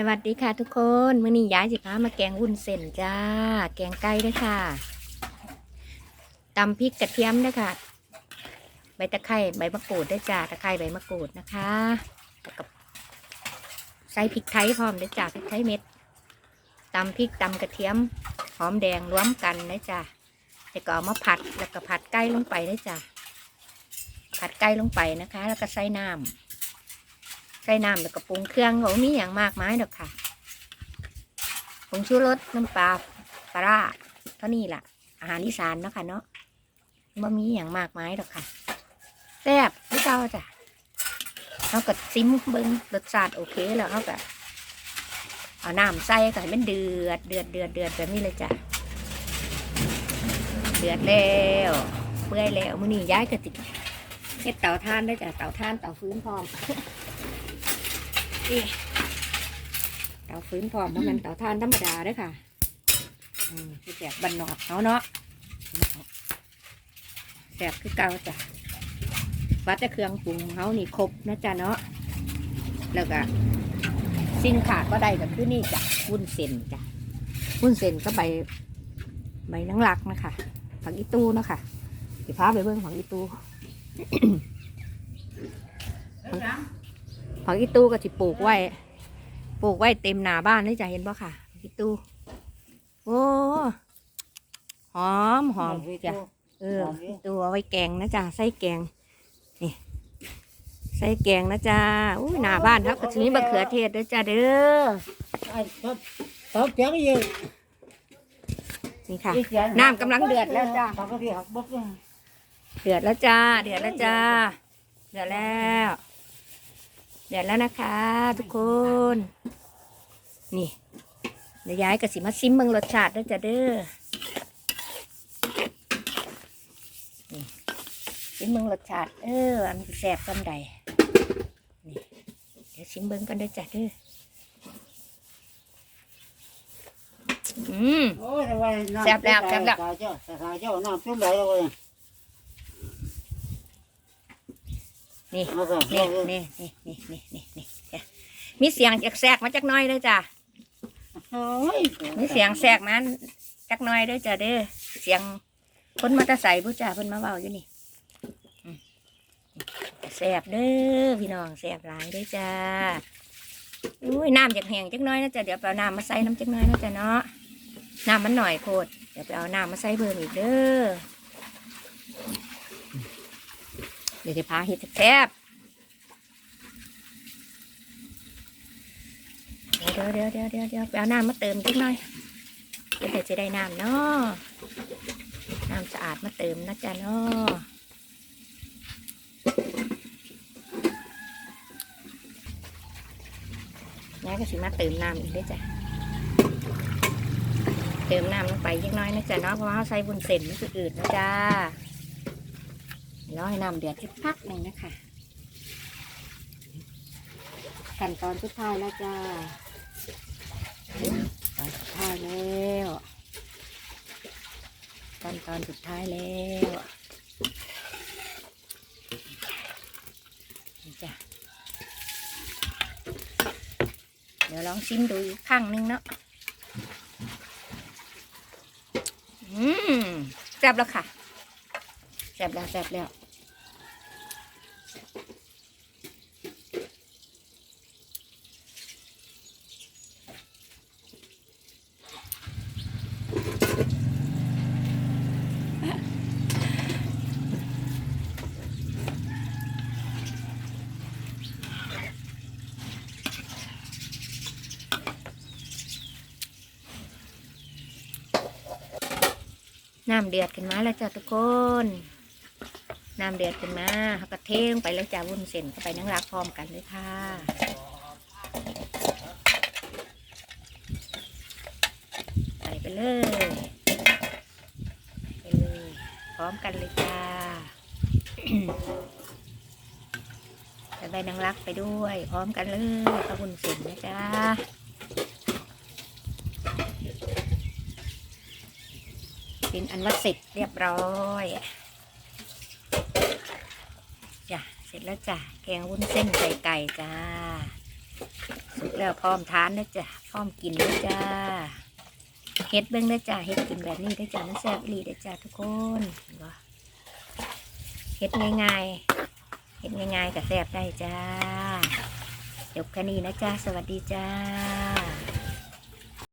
สวัสดีค่ะทุกคนมื่อนี้ย้ายสิพามาแกงวุ้นเส้นจ้า แกงไก่ด้วยค่ะตำพริกกระเทียมด้วยค่ะ ใบตะไคร้ใบมะกรูดด้วยจ้าตะไคร้ใบมะกรูดนะคะแล้วก็ใส่พริกไทยพร้อมด้วยจ้าพริกไทยเม็ดตำพริกตำกระเทียมหอมแดงรวมกันนะจ้าแล้วก็เอามาผัดแล้วก็ผัดไก่ลงไปด้วยจ้าผัดไก่ลงไปนะคะ แล้วก็ใส่น้ำ ส่น้ำแล้วก็ปรุงเครื่องเขามีอย่างมากมายดอกค่ะผงชูรสน้ำปลาปลาร้าเท่านี้ล่ะ อาหารอีสานเนาะค่ะเนาะบ่มีอย่างมากมายดอกค่ะแซ่บที่เก่าจ้ะเขาก็ซิมเบิ้งรสชาติโอเคแล้วเขาก็เอาน้ำใส่ก็ให้มันเดือดเดือดเดือดเดือดแบบนี้เลยจ้ะเดือดแล้วเปื่อยแล้วมื้อนี้ย้ายก็ติเฮ็ดเตาถ่านได้จ้ะเตาถ่านเตาฟื้นพร้อม เตาฟื้นพร้อมเพรามันเตาถ่านธรรมดาเด้วยค่ะอืมคือแจกบันนอกเขาเนาะแจกคือเก่าจ้ะวัดแต่เครื่องปรุงเขานี่ครบนะจ๊ะเนาะแล้วก็สิ่งขาดก็ได้ก็คือนี่จ้ะวุ้นเส้นจ้ะวุ้นเส้นก็ใบใบนังลักนะคะผักอีตูเนะคะสิพาไปเบิ่งผักอีตู ผักอีตู้ก็สิปลูกไว้ ปลูกไว้เต็มหน้าบ้านเลยจ้ะเห็นปะค่ะผักอีตู้โอ้หอมหอมจ้ะเออผักอีตู้เอาไว้แกงนะจ้ะใส่แกงนี่ใส่แกงนะจ้ะอุ้ยหน้าบ้านครับก็จะมีมะเขือเทศด้วยจ้ะเด้อ tao kéo cái gì นี่ค่ะน้ำกำลังเดือดแล้วจ้ะ tao có thể học bốc ra เดือดแล้วจ้าเดือดแล้วจ้าเดือดแล้ว เดือดแล้วนะคะ ทุกคน นี่เดี๋ยวย้ายกับสิมาซิมเมืองรสชาติด้วยจ้ะเด้อนี่ซิมเมืองรสชาติ เอออันแสบกำใดนี่เดี๋ยวซิมเบิ้งกันด้วยจ้ะเด้ออืม ôi rồi vậy nằm Xẹp cái đẹp, cài- xẹp đẹp. cài cho cài cho nằm xuống đấy rồi นี่ Nó rồi, นี่ rồi, rồi. นี่นี่นี่นี่นี่นี่จ้ะมีเสียงจากแทรกมาจากหน้อยเลยจ้ะ Ôi, มีเสียงแทรกมาจักหน้อยเด้อจ้ะเด้อเสียงคนมาแตะใส่ผู้จ่าเพิ่นมาเว้าอยู่นี่อืมแสบเด้อพี่น้องแสบหลายเด้อจ้าอุ้ยน้ำจากแห้งจักหน้อยนะจ้ะเดี๋ยวไปเอาน้ำมาใส่น้ำจักหน้อยนะจ้ะเนาะน้ำมันหน่อยโพดเดี๋ยวไปเอาน้ำมาใส่เพิ่มอีกเด้อ เดี๋ยวจะพาเฮ็ดแซ่บเดี๋ยวเดี๋ยวเดี๋ยวเดี๋ยวเดี๋ยวไปเอาน้ำมาเติมจักหน่อยเดี๋ยวจะได้น้ำเนาะน้ำสะอาดมาเติมนะจ๊ะเนาะยายก็สิมาเติมน้ำอีกด้วยจ้ะเติมน้ำลงไปเล็กน้อยนะจ๊ะเนาะเพราะว่าเราใส่บุญเส้นมันคืออืดนะจ๊ะ รอให้น้ำเดือดสักพักหนึ่งนะคะขั้นตอนสุดท้ายแล้วจ้าตอนสุดท้ายแล้วขั้นตอนสุดท้ายแล้วจ้ะเดี๋ยวลองชิมดูอีกครั้งนึงเนาะอืมแซ่บแล้วค่ะ แซ่บแล้วแซ่บแล้วน้ำเดือดขึ้นมาแล้วจ้ะทุกคน น้ำเดือดขึ้นมาเขาก็เทงไปแล้วจ้ะวุ้นเส้นเข้าไปนั่งรักพร้อมกันเลยค่ะใส่ไปเลยไปเลยพร้อมกันเลยจ้าใส่ใบนางรักไปด้วย พร้อมกันเลยข้าวุ้นเส้นนะจ้าเป็นอันว่าเสร็จเรียบร้อยจ้ะ เสร็จแล้วจ้ะ แกงวุ้นเส้นใส่ไก่จ้า สุกแล้วพร้อมทานนะจ้ะ พร้อมกินนะจ้า เฮ็ดเบิ้งนะจ้าเฮ็ดกินแบบนี้นะจ้ามันแซ่บอีหลีนะจ้าทุกคนเห็นบ่เฮ็ดง่ายๆ เฮ็ดง่ายๆกับแซ่บได้จ้าจบแค่นี้นะจ้า สวัสดีจ้า